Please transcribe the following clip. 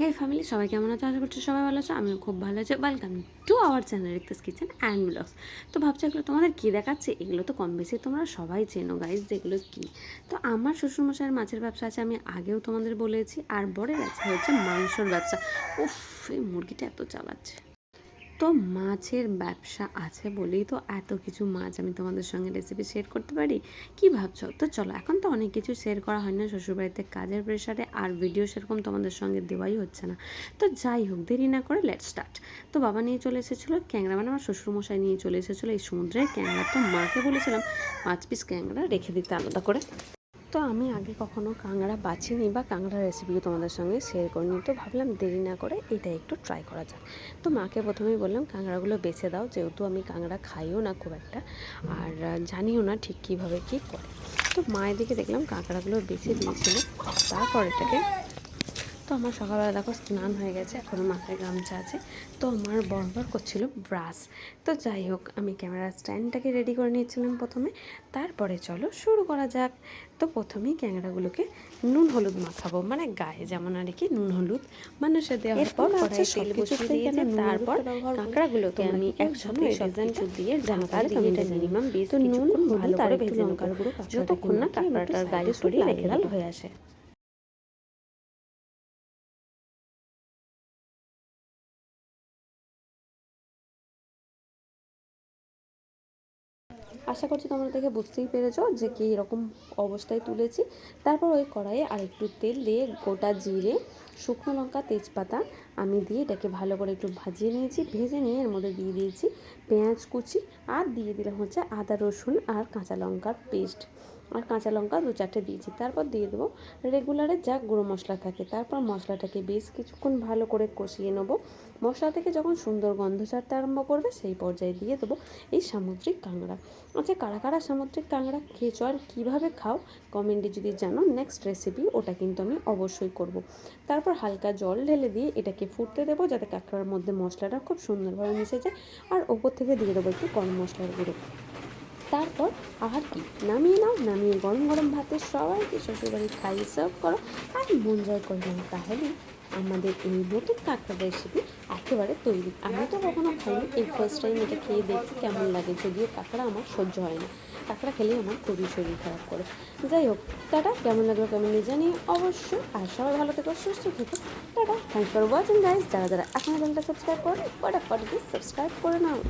হে family সবাই কেমন আছো? আশা করছি সবাই ভালো আছো। আমিও খুব ভালো আছি। Welcome to our channel Rikta's kitchen and blogs তো ভাবছ এগুলো তোমাদের কী দেখাচ্ছে? এগুলো তো কম বেশি তোমরা সবাই চেনো গাইজ যেগুলো কী? তো আমার শ্বশুরমশাইয়ের মাছের ব্যবসা আছে, আমি আগেও তোমাদের বলেছি, আর বরের আছে, হচ্ছে মাংসর ব্যবসা। উফ, এই মুরগিটা এত চালাচ্ছে। তো মাছের ব্যবসা আছে বলেই তো এত কিছু মাছ আমি তোমাদের সঙ্গে রেসিপি শেয়ার করতে পারি? কি ভাবছ? তো চলো, এখন তো অনেক কিছু শেয়ার করা হয় না, শ্বশুরবাড়িতে কাজের প্রেশারে আর ভিডিও সেরকম তোমাদের সঙ্গে দেওয়াই হচ্ছে না। তো যাই হোক, দেরি না করে লেট স্টার্ট তো বাবা নিয়ে চলে এসেছিল, ক্যাংরা মানে আমার শ্বশুরমশাই নিয়ে চলে এসেছিল, এই সমুদ্রের ক্যাংরা। তো মাকে বলেছিলাম, পাঁচ পিস ক্যাংরা রেখে দিতে আলাদা করে। তো আমি আগে কখনো কাঁকড়া বাছিনি বা কাঁকড়া রেসিপি তোমাদের সঙ্গে শেয়ার করিনি। তো ভাবলাম দেরি না করে এটা একটু ট্রাই করা যাক। তো মাকে প্রথমেই বললাম, কাঁকড়াগুলো বেছে দাও, যেহেতু আমি কাঁকড়া খাইও না খুব একটা আর জানিও না ঠিক কীভাবে কী করে। তো মায়ের দিকে দেখলাম কাঁকড়াগুলো বেছে দিয়েছিল, তারপর এটাকে তো আমার সকালবেলা দেখো স্নান হয়ে গেছে এখনও মাথায় গামছা আছে। তো আমার বরবর করছিল ব্রাশ। তো যাই হোক আমি ক্যামেরা স্ট্যান্ডটাকে রেডি করে নিয়েছিলাম প্রথমে। তারপরে চলো শুরু করা যাক। তো প্রথমেই ক্যাংরাগুলোকে নুন হলুদ মাখাবো। মানে গায়ে যেমন আর কি নুন হলুদ। মানুষের দেওয়ার পর কড়াই তেল বসিয়ে দিয়েছে। তারপর কাঁকড়াগুলোকে আমি ডিজাইন দিয়ে ঢাকা দিয়ে এটা মিনিমাম বিশ নুন ভালো করে ভেজে গুঁড়ো যতক্ষণ না কাঁকড়াটার গায়ে সরিয়ে লাল হয়ে আসে। আশা করছি তোমরা দেখে বুঝতেই পেরেছ যে কী রকম অবস্থায় তুলেছি। তারপর ওই কড়াইয়ে আর একটু তেল দিয়ে গোটা জিরে শুকনো লঙ্কা, তেজপাতা আমি দিয়ে এটাকে ভালো করে একটু ভাজিয়ে নিয়েছি, ভেজে নিয়ে এর মধ্যে দিয়ে দিয়েছি পেঁয়াজ কুচি আর দিয়ে দিলাম হচ্ছে আদা, রসুন আর কাঁচা লঙ্কার পেস্ট। আর কাঁচা লঙ্কা দু চারটে দিয়েছি, তারপর দিয়ে দেবো রেগুলারের যা গুঁড়ো মশলা থাকে, তারপর মশলাটাকে বেশ কিছুক্ষণ ভালো করে কষিয়ে নেব। মশলা থেকে যখন সুন্দর গন্ধ ছাড়তে আরম্ভ করবে, সেই পর্যায়ে দিয়ে দেবো এই সামুদ্রিক কাঁকড়া। আচ্ছা কারা কারা সামুদ্রিক কাঁকড়া খেয়েছো আর কীভাবে খাও, কমেন্টে যদি জানো নেক্সট রেসিপি ওটা কিন্তু আমি অবশ্যই করব। তারপর হালকা জল ঢেলে দিয়ে এটাকে ফুটতে দেবো যাতে কাঁকড়ার মধ্যে মশলাটা খুব সুন্দরভাবে মিশে যায়। আর ওপর থেকে দিয়ে দেবো একটু গরম মশলার গুঁড়ো। তারপর আর কি? নামিয়ে নাও, নামিয়ে গরম গরম ভাতে সবাইকে শ্বশুরবাড়ি খাই সার্ভ করো। আর মন জয় করে নাও তাহলে আমাদের এই নতুন কাঁকড়া রেসিপি একেবারে তৈরি। আমি তো কখনো খাইনি। এই ফার্স্ট টাইম এটা খেয়ে দেখি কেমন লাগে। যদিও কাঁকড়া আমার সহ্য হয় না। কাঁকড়া খেলে আমার খুবই শরীর খারাপ করে। যাই হোক, টাটা। কেমন লাগল কেমন জানি অবশ্যই আর সবাই ভালো থেকো, সুস্থ থেকো। Tata. Thank for watching guys যারা যারা এখনও চ্যানেলটা সাবস্ক্রাইব করেন, ফটাফট দিয়ে সাবস্ক্রাইব করে নাও।